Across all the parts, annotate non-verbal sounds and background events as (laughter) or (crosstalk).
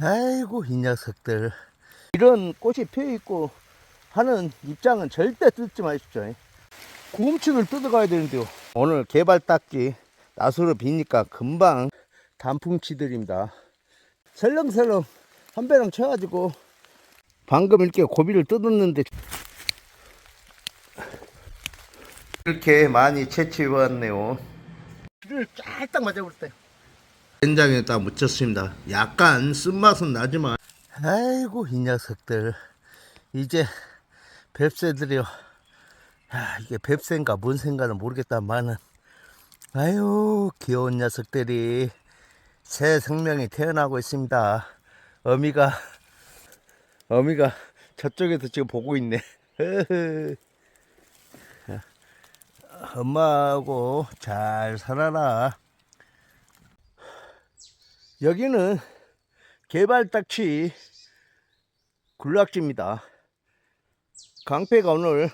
아이고 이 녀석들. 이런 꽃이 피어있고 하는 입장은 절대 뜯지 마십시오. 구음치를 뜯어가야 되는데요. 오늘 개발 딱지 나수로 비니까 금방 단풍치들입니다. 설렁설렁 한 배랑 쳐가지고 방금 이렇게 고비를 뜯었는데 이렇게 많이 채취해 왔네요. 비를 쫙딱 맞아버렸다 된장에 딱 묻혔습니다. 약간 쓴맛은 나지만. 아이고 이 녀석들. 이제 뱁새들이요. 아, 이게 뱁새인가 뭔 새인가는 모르겠다만은. 아유 귀여운 녀석들이 새 생명이 태어나고 있습니다. 어미가 어미가 저쪽에서 지금 보고 있네. (laughs) 엄마하고 잘 살아라 여기는 개발딱지 굴락지입니다. 강패가 오늘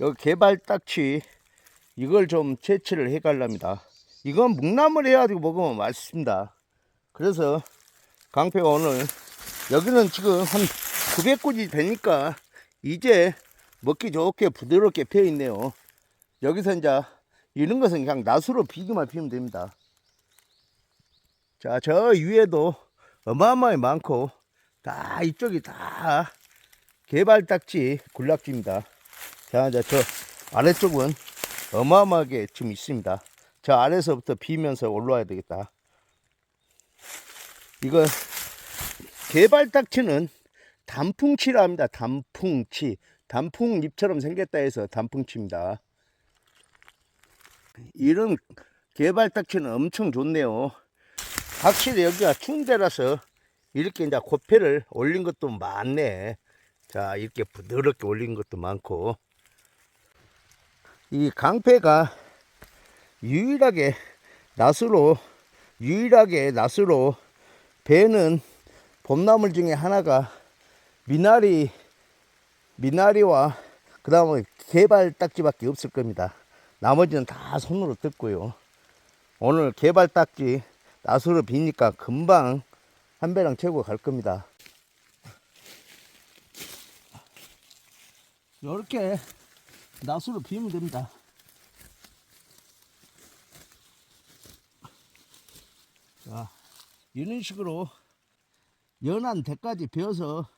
여기 개발딱지 이걸 좀 채취를 해 갈랍니다. 이건 묵나물 해가지고 먹으면 맛있습니다. 그래서 강패가 오늘 여기는 지금 한 900군이 되니까 이제 먹기 좋게 부드럽게 피어 있네요. 여기서 이제 이런 것은 그냥 낫으로 비기만 피우면 됩니다 자 저 위에도 어마어마하게 많고 다 이쪽이 다 개발딱지 군락지입니다. 자 이제 저 아래쪽은 어마어마하게 지금 있습니다. 저 아래서부터 비면서 올라와야 되겠다. 이거 개발딱지는 단풍치라 합니다. 단풍치. 단풍잎처럼 생겼다 해서 단풍치입니다. 이런 개발딱지는 엄청 좋네요 확실히 여기가 추운 데라서 이렇게 이제 고패를 올린 것도 많네. 자, 이렇게 부드럽게 올린 것도 많고. 이 강패가 유일하게 낫으로, 유일하게 낫으로 배는 봄나물 중에 하나가 미나리, 미나리와 그 다음에 개발 딱지밖에 없을 겁니다. 나머지는 다 손으로 뜯고요. 오늘 개발 딱지 낫으로 비니까 금방 한 배랑 채고 갈 겁니다. 이렇게 낫으로 비우면 됩니다. 자, 이런 식으로 연한 대까지 베어서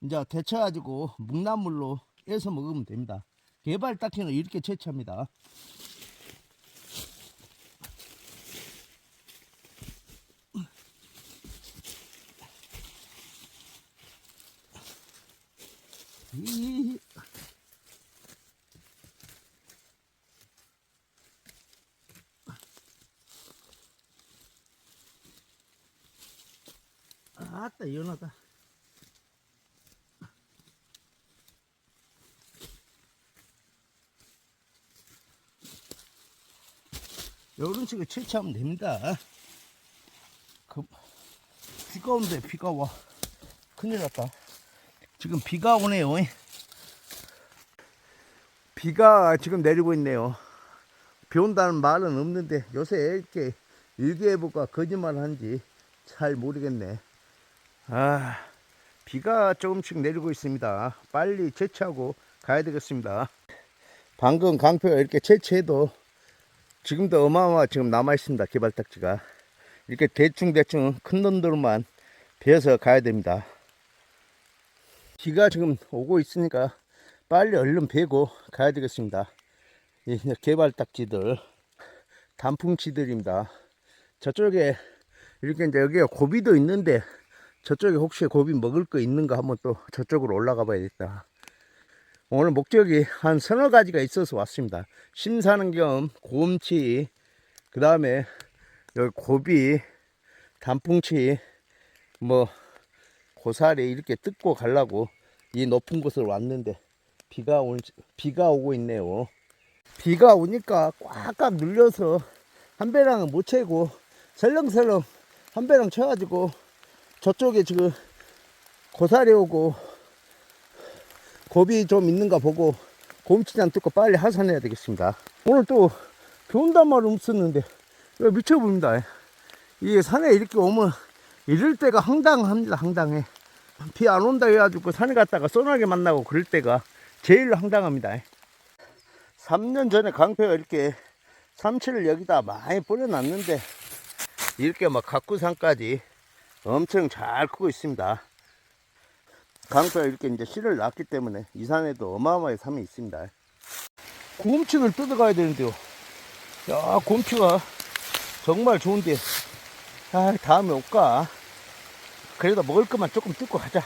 이제 데쳐가지고 묵나물로 해서 먹으면 됩니다. 개발 딱지는 이렇게 채취합니다. 아따 연하다. 이런 식으로 채취하면 됩니다. 그, 비가 오는데 비가 와. 큰일 났다 지금 비가 오네요. 비가 지금 내리고 있네요. 비 온다는 말은 없는데 요새 이렇게 일기예보가 거짓말 한지 잘 모르겠네. 아, 비가 조금씩 내리고 있습니다. 빨리 채취하고 가야 되겠습니다. 방금 강표가 이렇게 채취해도 지금도 어마어마 지금 남아 있습니다. 개발딱지가. 이렇게 대충대충 큰 놈들만 베어서 가야 됩니다. 비가 지금 오고 있으니까 빨리 얼른 베고 가야 되겠습니다. 이 개발딱지들, 단풍치들입니다. 저쪽에 이렇게 이제 여기가 고비도 있는데 저쪽에 혹시 고비 먹을 거 있는가 한번 또 저쪽으로 올라가 봐야겠다. 오늘 목적이 한 서너 가지가 있어서 왔습니다. 심사는 겸 곰치, 그 다음에 여기 고비, 단풍치, 뭐 고사리 이렇게 뜯고 가려고 이 높은 곳을 왔는데 비가 오 비가 오고 있네요. 비가 오니까 꽉꽉 눌려서 한 배랑은 못 채고 설렁설렁 한 배랑 쳐가지고 저쪽에 지금 고사리 오고 고비 좀 있는가 보고 곰치장 뜯고 빨리 하산해야 되겠습니다. 오늘 또 비 온단 말 없었는데 미쳐봅니다. 이게 산에 이렇게 오면 이럴 때가 황당합니다 황당해. 비 안 온다 해가지고 산에 갔다가 소나게 만나고 그럴 때가 제일 황당합니다. 3년 전에 강패가 이렇게 삼치를 여기다 많이 뿌려놨는데 이렇게 막 각구산까지 엄청 잘 크고 있습니다. 강패가 이렇게 이제 씨를 낳기 때문에 이 산에도 어마어마하게 삼이 있습니다. 곰치를 뜯어가야 되는데요. 야 곰치가 정말 좋은데 아 다음에 올까? 그래도 먹을 것만 조금 뜯고 가자.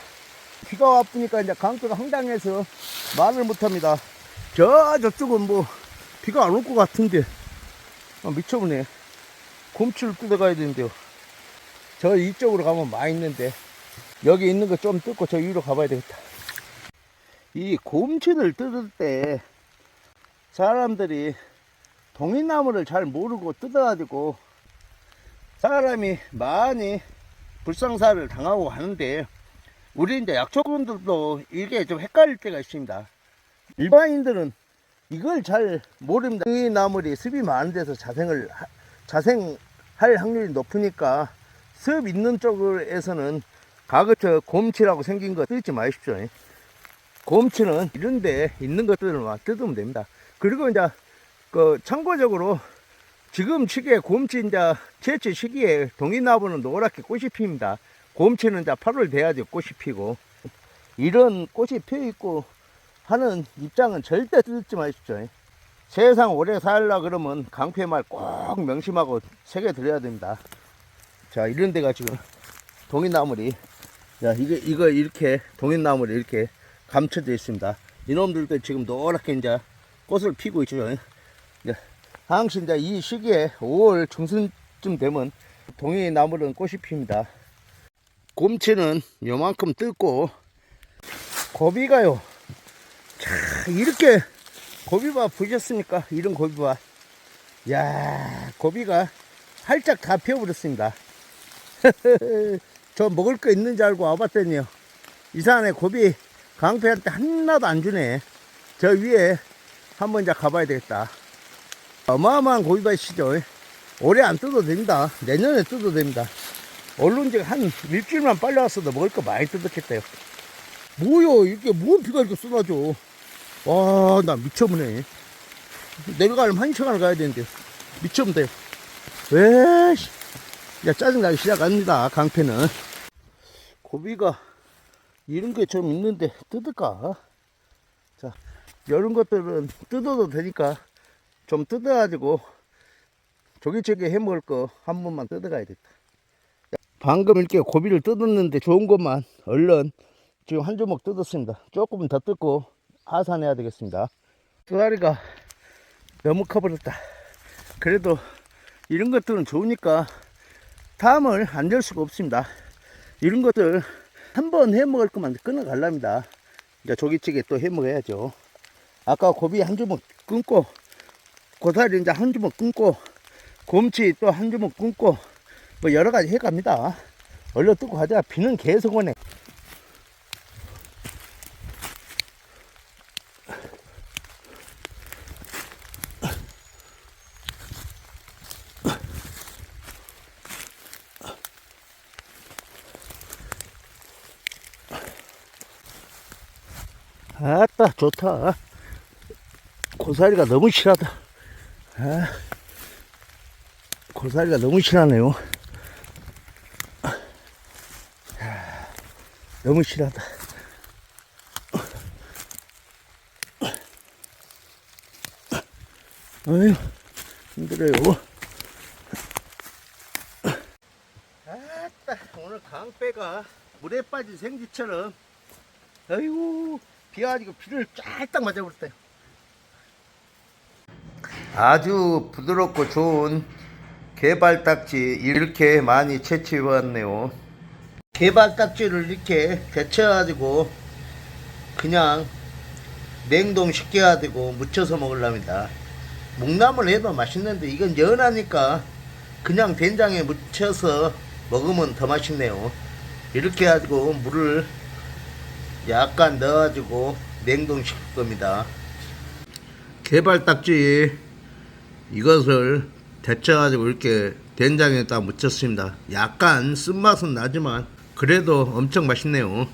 비가 와쁘니까 이제 강도가 황당해서 말을 못합니다. 저 저쪽은 뭐 비가 안 올 것 같은데. 아, 미쳐보네. 곰치를 뜯어가야 되는데요. 저 이쪽으로 가면 많이 있는데 여기 있는 거 좀 뜯고 저 위로 가봐야 되겠다. 이 곰치를 뜯을 때 사람들이 동이나무를 잘 모르고 뜯어가지고 사람이 많이 불상사를 당하고 하는데 우리 이제 약초분들도 이게 좀 헷갈릴 때가 있습니다. 일반인들은 이걸 잘 모릅니다. 이 나물이 습이 많은 데서 자생을 하- 자생할 확률이 높으니까 습 있는 쪽에서는 가급적 곰치라고 생긴 거 뜯지 마십시오. 곰치는 이런 데 있는 것들만 뜯으면 됩니다. 그리고 이제 그 참고적으로 지금 시기에 곰치 이제 채취 시기에 동이나무는 노랗게 꽃이 핍니다. 곰치는 이제 8월 돼야지 꽃이 피고 이런 꽃이 펴 있고 하는 입장은 절대 뜯지 마십시오. 세상 오래 살라 그러면 강패 말 꼭 명심하고 새겨 드려야 됩니다. 자 이런 데가 지금 동이나물이 자 이게 이거 이렇게 동이나물이 이렇게 감춰져 있습니다. 이놈들도 지금 노랗게 이제 꽃을 피고 있죠. 항시 이제 이 시기에 5월 중순쯤 되면 동이 나물은 꽃이 핍니다. 곰치는 요만큼 뜯고 고비가요. 자, 이렇게 고비밥 보셨습니까? 이런 고비밥. 야, 고비가 활짝 다 피어버렸습니다. (laughs) 저 먹을 거 있는 줄 알고 와봤더니요. 이 산에 고비 강패한테 하나도 안 주네. 저 위에 한번 가봐야 되겠다. 어마어마한 고기밭이죠. 올해 안 뜯어도 됩니다. 내년에 뜯어도 됩니다. 얼른 지금 한 일주일만 빨리 왔어도 먹을 거 많이 뜯었겠대요. 뭐요? 이렇게 뭔 비가 이렇게 쏟아져. 와, 나 미쳐보네. 내려가려면 한 시간을 가야 되는데. 미쳐보네. 왜, 씨. 야, 짜증나기 시작합니다. 강패는. 고비가 이런 게 좀 있는데 뜯을까? 자, 이런 것들은 뜯어도 되니까 좀 뜯어가지고 조기조기 해 먹을 거 한 번만 뜯어가야겠다. 방금 이렇게 고비를 뜯었는데 좋은 것만 얼른 지금 한 주먹 뜯었습니다. 조금 더 뜯고 하산해야 되겠습니다. 쏘다리가 너무 커버렸다. 그래도 이런 것들은 좋으니까 탐을 안될 수가 없습니다. 이런 것들 한 번 해 먹을 것만 끊어 갈랍니다. 이제 조기찌개 또 해 먹어야죠. 아까 고비 한 주먹 끊고 고사리 이제 한 주먹 끊고 곰치 또 한 주먹 끊고 뭐 여러 가지 해 갑니다. 얼른 뜯고 가자. 비는 계속 오네. 아따 좋다. 고사리가 너무 실하다. 아, 고사리가 너무 실하네요. 아, 너무 실하다. 아유, 힘들어요. 아따, 오늘 강배가 물에 빠진 생쥐처럼, 아이고, 비 와가지고 비를 쫙딱 맞아버렸다. 아주 부드럽고 좋은 개발딱지 이렇게 많이 채취해 왔네요. 개발딱지를 이렇게 데쳐가지고 그냥 냉동시켜가지고 무쳐서 먹으랍니다. 묵나물 해도 맛있는데 이건 연하니까 그냥 된장에 무쳐서 먹으면 더 맛있네요. 이렇게 해가지고 물을 약간 넣어가지고 냉동시킬 겁니다. 개발딱지 이것을 데쳐가지고 이렇게 된장에다 묻혔습니다. 약간 쓴맛은 나지만 그래도 엄청 맛있네요.